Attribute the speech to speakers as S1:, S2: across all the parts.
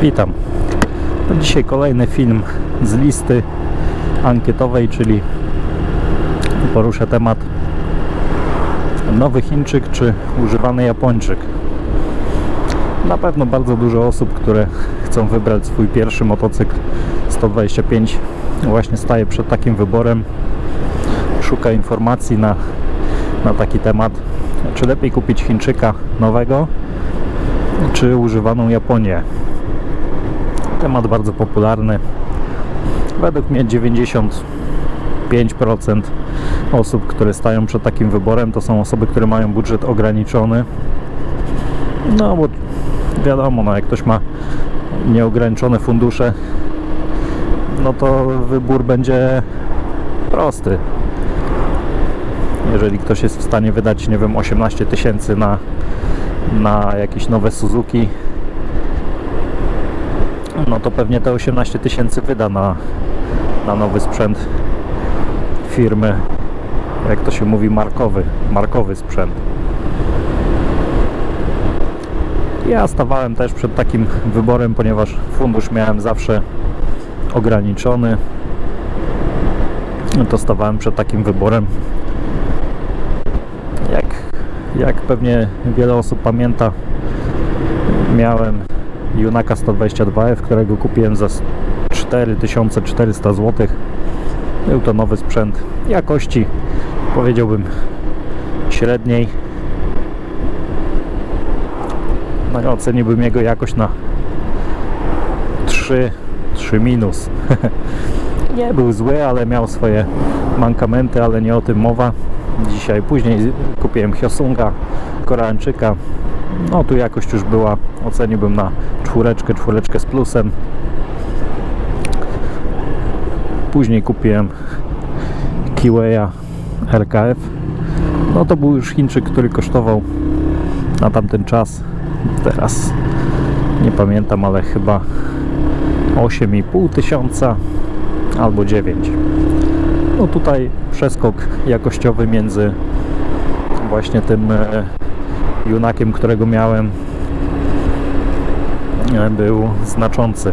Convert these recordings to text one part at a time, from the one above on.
S1: Witam. Dzisiaj kolejny film z listy ankietowej, czyli poruszę temat nowy Chińczyk czy używany Japończyk. Na pewno bardzo dużo osób, które chcą wybrać swój pierwszy motocykl 125 właśnie staje przed takim wyborem. Szuka informacji na, na taki temat. Czy lepiej kupić Chińczyka nowego, czy używaną Japonię? Temat bardzo popularny. Według mnie 95% osób, które stają przed takim wyborem, to są osoby, które mają budżet ograniczony. No bo wiadomo, no jak ktoś ma nieograniczone fundusze, no to wybór będzie prosty. Jeżeli ktoś jest w stanie wydać, nie wiem, 18 tysięcy na, na jakieś nowe Suzuki, no to pewnie te 18 tysięcy wyda na, na nowy sprzęt firmy, jak to się mówi, markowy, markowy sprzęt. Ja stawałem też przed takim wyborem, ponieważ fundusz miałem zawsze ograniczony. No to stawałem przed takim wyborem. Jak, jak pewnie wiele osób pamięta, miałem Junaka 122F, którego kupiłem za 4400 zł. Był to nowy sprzęt jakości, powiedziałbym średniej. No oceniłbym jego jakość na 3, 3 minus. nie był zły, ale miał swoje mankamenty, ale nie o tym mowa. Dzisiaj później kupiłem Hyosunga, Koreańczyka. No tu jakość już była, oceniłbym na czwóreczkę, czwóreczkę z plusem. Później kupiłem Kiweya RKF. No to był już Chińczyk, który kosztował na tamten czas, teraz nie pamiętam, ale chyba 8,5 tysiąca albo 9. No tutaj przeskok jakościowy między właśnie tym e, junakiem, którego miałem e, był znaczący.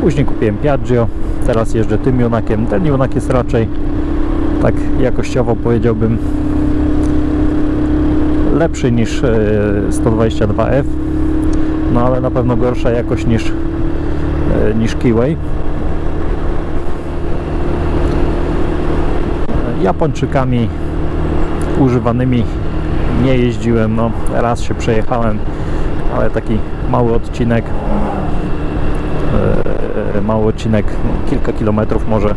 S1: Później kupiłem Piaggio, teraz jeżdżę tym junakiem. Ten junak jest raczej tak jakościowo powiedziałbym lepszy niż e, 122F, no ale na pewno gorsza jakość niż, e, niż Kiway. Japończykami używanymi nie jeździłem, no raz się przejechałem, ale taki mały odcinek e, mały odcinek, kilka kilometrów może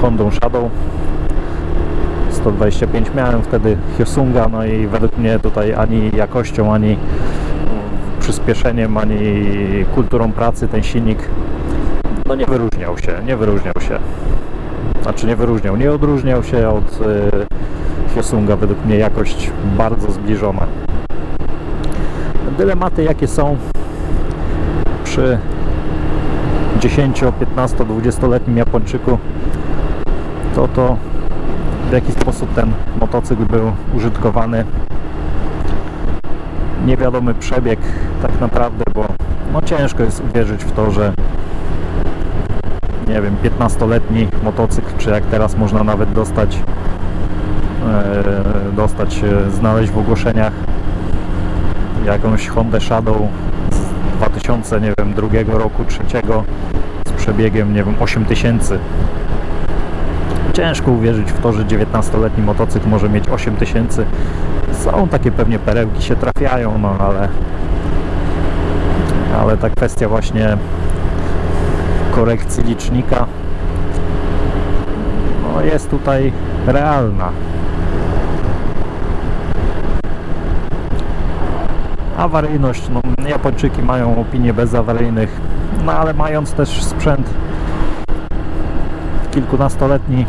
S1: Hondą Shadow 125 miałem wtedy Hyosunga, no i według mnie tutaj ani jakością, ani przyspieszeniem, ani kulturą pracy ten silnik no nie wyróżniał się, nie wyróżniał się. Znaczy nie wyróżniał, nie odróżniał się od y, Hyosunga, według mnie jakość bardzo zbliżona. Dylematy jakie są przy 10, 15, 20-letnim Japończyku to to w jaki sposób ten motocykl był użytkowany. Niewiadomy przebieg tak naprawdę, bo no ciężko jest uwierzyć w to, że nie wiem, 15-letni motocykl, czy jak teraz można nawet dostać dostać, e, znaleźć w ogłoszeniach jakąś Honda Shadow z 2000, nie wiem, drugiego roku, trzeciego z przebiegiem, nie wiem, 8000 ciężko uwierzyć w to, że 19-letni motocykl może mieć 8000 są takie pewnie perełki się trafiają, no ale ale ta kwestia właśnie korekcji licznika no jest tutaj realna awaryjność, no Japończyki mają opinie bezawaryjnych no ale mając też sprzęt kilkunastoletni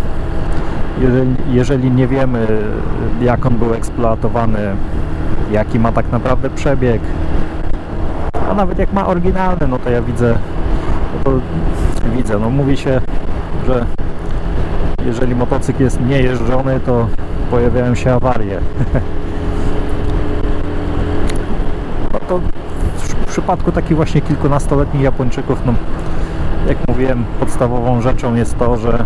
S1: jeżeli, jeżeli nie wiemy jak on był eksploatowany jaki ma tak naprawdę przebieg a nawet jak ma oryginalny no to ja widzę no to widzę, no mówi się, że jeżeli motocykl jest niejeżdżony to pojawiają się awarie to w przypadku takich właśnie kilkunastoletnich Japończyków, no jak mówiłem, podstawową rzeczą jest to, że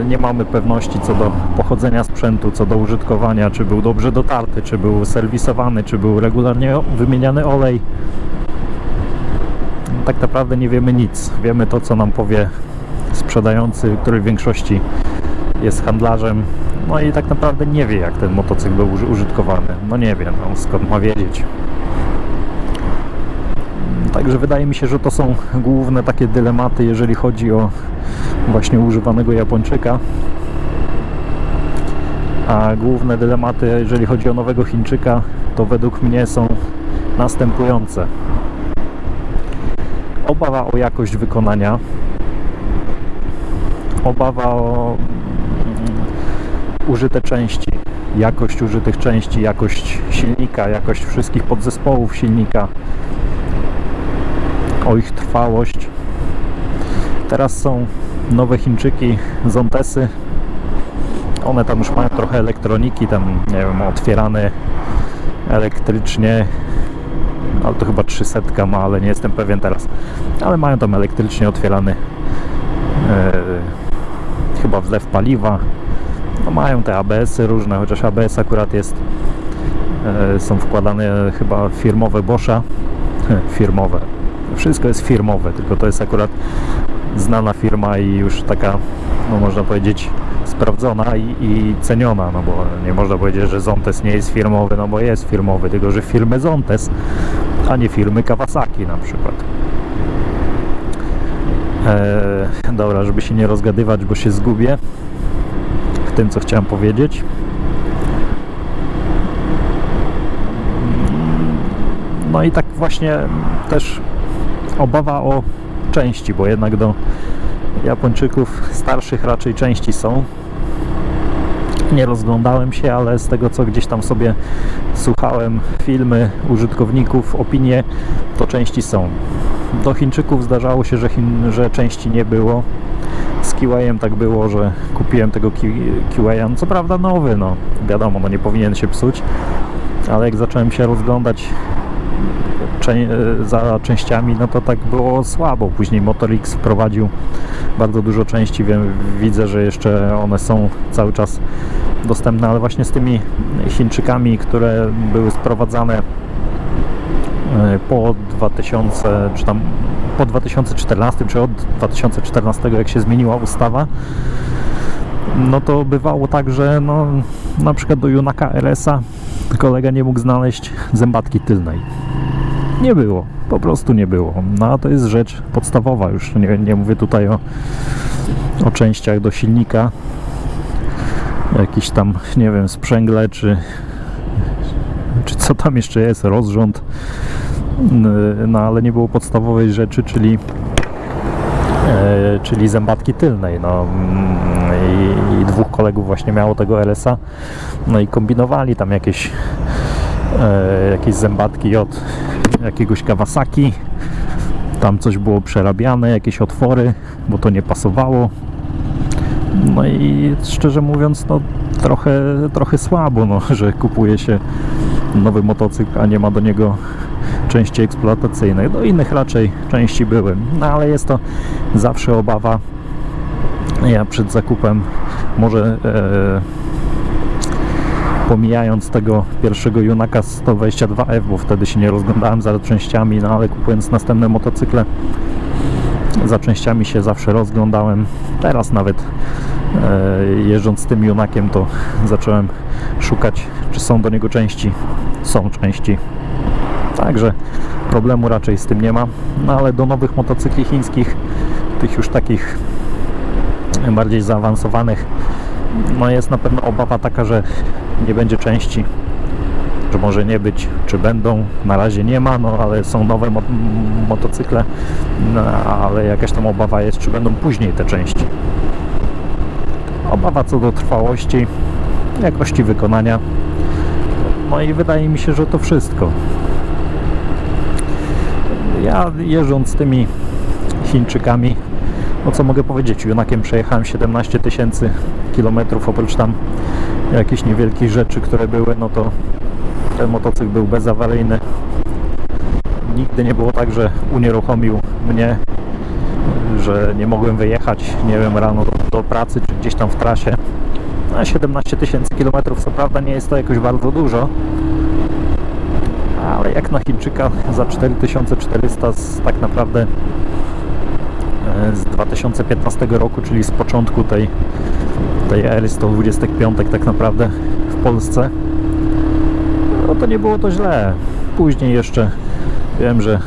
S1: e, nie mamy pewności co do pochodzenia sprzętu, co do użytkowania, czy był dobrze dotarty, czy był serwisowany, czy był regularnie wymieniany olej. Tak naprawdę nie wiemy nic. Wiemy to, co nam powie sprzedający, który w większości jest handlarzem. No i tak naprawdę nie wie, jak ten motocykl był uży- użytkowany. No nie wie, no skąd ma wiedzieć. Także wydaje mi się, że to są główne takie dylematy, jeżeli chodzi o właśnie używanego Japończyka. A główne dylematy, jeżeli chodzi o nowego Chińczyka, to według mnie są następujące. Obawa o jakość wykonania, obawa o użyte części, jakość użytych części, jakość silnika, jakość wszystkich podzespołów silnika, o ich trwałość. Teraz są nowe Chińczyki, Zontesy. One tam już mają trochę elektroniki, tam nie wiem, otwierane elektrycznie. Ale to chyba 300 ma, ale nie jestem pewien teraz. Ale mają tam elektrycznie otwierany e, chyba wlew paliwa. No mają te ABS-y różne, chociaż ABS akurat jest e, są wkładane chyba firmowe Boscha. Firmowe. Wszystko jest firmowe, tylko to jest akurat znana firma i już taka, no można powiedzieć, sprawdzona i, i ceniona, no bo nie można powiedzieć, że Zontes nie jest firmowy, no bo jest firmowy, tylko że firmy Zontes, a nie firmy Kawasaki na przykład. Eee, dobra, żeby się nie rozgadywać, bo się zgubię w tym, co chciałem powiedzieć. No i tak właśnie też obawa o części, bo jednak do Japończyków starszych raczej części są. Nie rozglądałem się, ale z tego co gdzieś tam sobie słuchałem filmy użytkowników, opinie, to części są. Do Chińczyków zdarzało się, że, Chin, że części nie było. Z Kiwajem tak było, że kupiłem tego Kiwaya, no co prawda nowy, no wiadomo, no nie powinien się psuć, ale jak zacząłem się rozglądać za częściami, no to tak było słabo. Później Motor X wprowadził bardzo dużo części. Wiem, widzę, że jeszcze one są cały czas dostępne, ale właśnie z tymi Chińczykami, które były sprowadzane po 2000, czy tam po 2014, czy od 2014, jak się zmieniła ustawa, no to bywało tak, że no, na przykład do Junaka RS-a kolega nie mógł znaleźć zębatki tylnej. Nie było, po prostu nie było. No a to jest rzecz podstawowa już. Nie, nie mówię tutaj o, o częściach do silnika, jakiś tam, nie wiem, sprzęgle, czy, czy co tam jeszcze jest, rozrząd. No ale nie było podstawowej rzeczy, czyli e, czyli zębatki tylnej. No, i, I dwóch kolegów właśnie miało tego LS-a. No i kombinowali tam jakieś, e, jakieś zębatki od jakiegoś Kawasaki. Tam coś było przerabiane, jakieś otwory, bo to nie pasowało. No i szczerze mówiąc, no trochę, trochę słabo, no, że kupuje się nowy motocykl, a nie ma do niego części eksploatacyjnych. Do innych raczej części były, no ale jest to zawsze obawa. Ja przed zakupem może e, pomijając tego pierwszego Junaka 122F, bo wtedy się nie rozglądałem za częściami, no ale kupując następne motocykle za częściami się zawsze rozglądałem. Teraz nawet e, jeżdżąc tym Junakiem to zacząłem szukać, czy są do niego części. Są części. Także problemu raczej z tym nie ma. No ale do nowych motocykli chińskich, tych już takich bardziej zaawansowanych, no jest na pewno obawa taka, że nie będzie części, że może nie być, czy będą, na razie nie ma, no ale są nowe mo motocykle, no, ale jakaś tam obawa jest, czy będą później te części. Obawa co do trwałości, jakości wykonania, no i wydaje mi się, że to wszystko. Ja jeżdżąc tymi Chińczykami, no co mogę powiedzieć, Junakiem przejechałem 17 tysięcy kilometrów, oprócz tam jakichś niewielkich rzeczy, które były, no to Ten motocykl był bezawaryjny. Nigdy nie było tak, że unieruchomił mnie, że nie mogłem wyjechać, nie wiem, rano do, do pracy czy gdzieś tam w trasie. A 17 tysięcy kilometrów, co prawda nie jest to jakoś bardzo dużo, ale jak na Chińczyka za 4400 z, tak naprawdę e, z 2015 roku, czyli z początku tej, tej ery 125 tak naprawdę w Polsce, no to nie było to źle. Później jeszcze wiem, że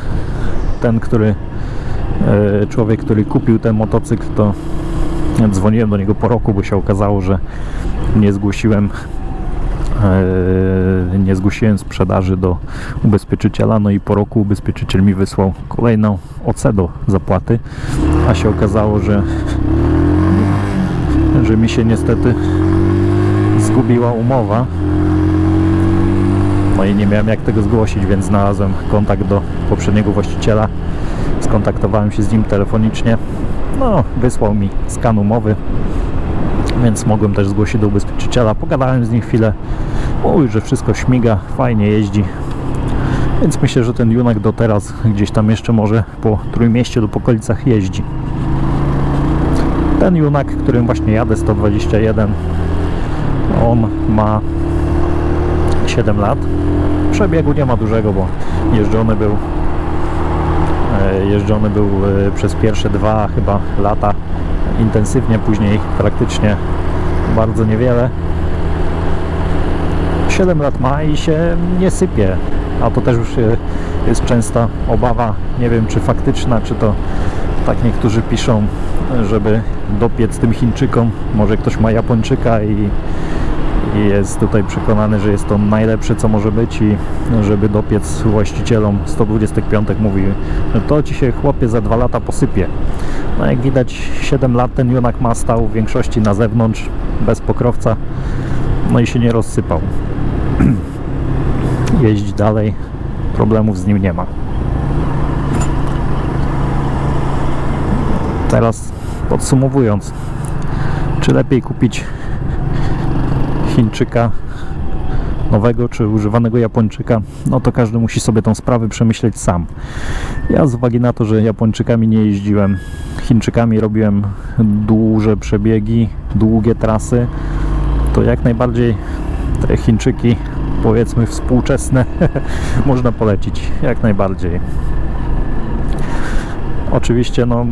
S1: ten, który e, człowiek, który kupił ten motocykl, to dzwoniłem do niego po roku, bo się okazało, że nie zgłosiłem nie zgłosiłem sprzedaży do ubezpieczyciela, no i po roku ubezpieczyciel mi wysłał kolejną OC do zapłaty, a się okazało, że że mi się niestety zgubiła umowa. No i nie miałem jak tego zgłosić, więc znalazłem kontakt do poprzedniego właściciela. Skontaktowałem się z nim telefonicznie. No, wysłał mi skan umowy więc mogłem też zgłosić do ubezpieczyciela. Pogadałem z nim chwilę. Mówił, że wszystko śmiga, fajnie jeździ. Więc myślę, że ten Junak do teraz gdzieś tam jeszcze może po Trójmieście lub okolicach jeździ. Ten Junak, którym właśnie jadę 121, on ma 7 lat. Przebiegu nie ma dużego, bo jeżdżony był e, jeżdżony był e, przez pierwsze dwa chyba lata intensywnie, później praktycznie bardzo niewiele. 7 lat ma i się nie sypie, a to też już jest częsta obawa, nie wiem czy faktyczna, czy to tak niektórzy piszą, żeby dopiec tym Chińczykom, może ktoś ma Japończyka i, i jest tutaj przekonany, że jest to najlepsze co może być i żeby dopiec właścicielom 125 mówi, że to ci się chłopie za dwa lata posypie. No jak widać 7 lat ten Junak ma stał w większości na zewnątrz, bez pokrowca, no i się nie rozsypał. Jeździ dalej, problemów z nim nie ma. Teraz podsumowując, czy lepiej kupić Chińczyka nowego czy używanego Japończyka, no to każdy musi sobie tą sprawę przemyśleć sam. Ja z uwagi na to, że Japończykami nie jeździłem, Chińczykami robiłem duże przebiegi, długie trasy, to jak najbardziej te Chińczyki, powiedzmy współczesne, można polecić, jak najbardziej. Oczywiście no,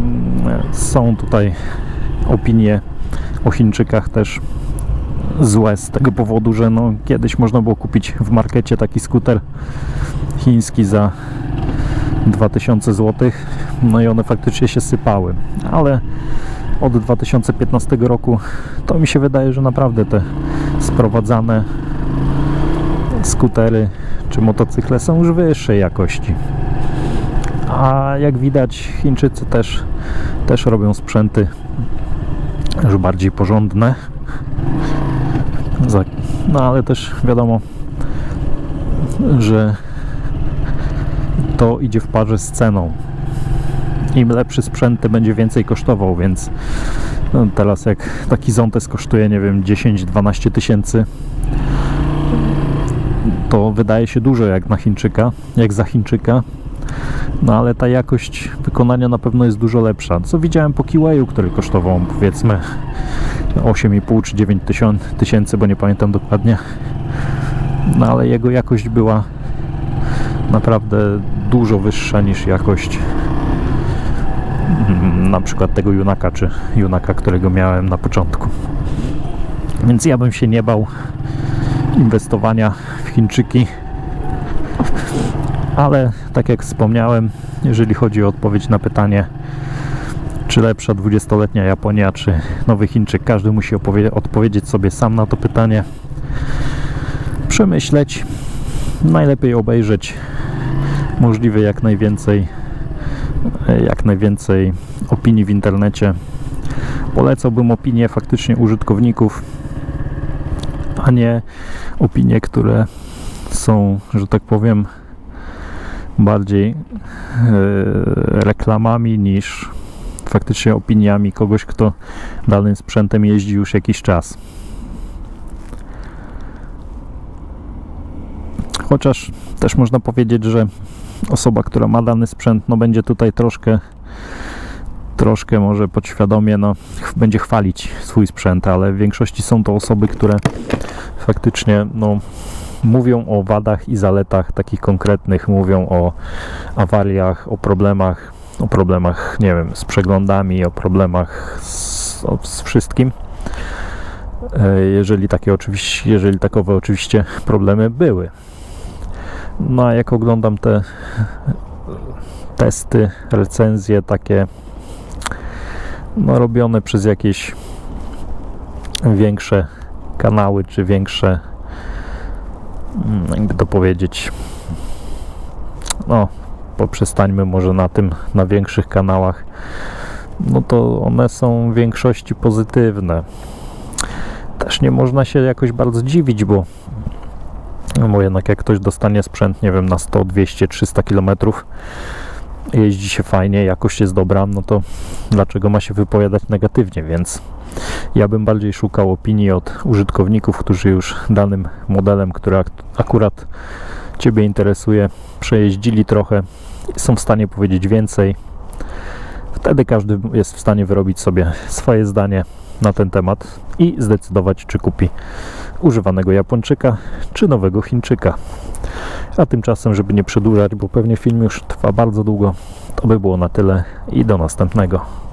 S1: są tutaj opinie o Chińczykach też złe z tego powodu, że no, kiedyś można było kupić w markecie taki skuter chiński za 2000 zł, no i one faktycznie się sypały, ale od 2015 roku to mi się wydaje, że naprawdę te sprowadzane skutery czy motocykle są już wyższej jakości. A jak widać Chińczycy też, też robią sprzęty już bardziej porządne. No ale też wiadomo, że to idzie w parze z ceną. Im lepszy sprzęt, tym będzie więcej kosztował, więc no teraz jak taki Zontes kosztuje, nie wiem, 10-12 tysięcy, to wydaje się dużo jak na Chińczyka, jak za Chińczyka. No ale ta jakość wykonania na pewno jest dużo lepsza. Co widziałem po Kiwayu, który kosztował powiedzmy 8,5 czy 9 tysięcy, bo nie pamiętam dokładnie. No ale jego jakość była naprawdę dużo wyższa niż jakość mm, na przykład tego Junaka, czy Junaka, którego miałem na początku. Więc ja bym się nie bał inwestowania w Chińczyki. Ale tak jak wspomniałem, jeżeli chodzi o odpowiedź na pytanie, czy lepsza 20-letnia Japonia, czy nowy Chińczyk, każdy musi odpowiedzieć sobie sam na to pytanie. Przemyśleć, najlepiej obejrzeć możliwie jak najwięcej jak najwięcej opinii w internecie. Polecałbym opinie faktycznie użytkowników, a nie opinie, które są, że tak powiem, bardziej e, reklamami niż faktycznie opiniami kogoś, kto danym sprzętem jeździ już jakiś czas. Chociaż też można powiedzieć, że osoba, która ma dany sprzęt, no będzie tutaj troszkę troszkę może podświadomie no, będzie chwalić swój sprzęt, ale w większości są to osoby, które faktycznie no, mówią o wadach i zaletach takich konkretnych, mówią o awariach, o problemach, o problemach, nie wiem, z przeglądami, o problemach z, o, z wszystkim. E, Jeżeli takie oczywiście, jeżeli takowe oczywiście problemy były. No a jak oglądam te testy, recenzje takie no, robione przez jakieś większe kanały, czy większe jakby to powiedzieć no poprzestańmy może na tym, na większych kanałach. No to one są w większości pozytywne. Też nie można się jakoś bardzo dziwić, bo bo jednak jak ktoś dostanie sprzęt, nie wiem, na 100, 200, 300 km jeździ się fajnie, jakość jest dobra, no to dlaczego ma się wypowiadać negatywnie, więc ja bym bardziej szukał opinii od użytkowników, którzy już danym modelem, który ak- akurat Ciebie interesuje, przejeździli trochę są w stanie powiedzieć więcej. Wtedy każdy jest w stanie wyrobić sobie swoje zdanie na ten temat i zdecydować, czy kupi używanego Japończyka, czy nowego Chińczyka. A tymczasem, żeby nie przedłużać, bo pewnie film już trwa bardzo długo, to by było na tyle i do następnego.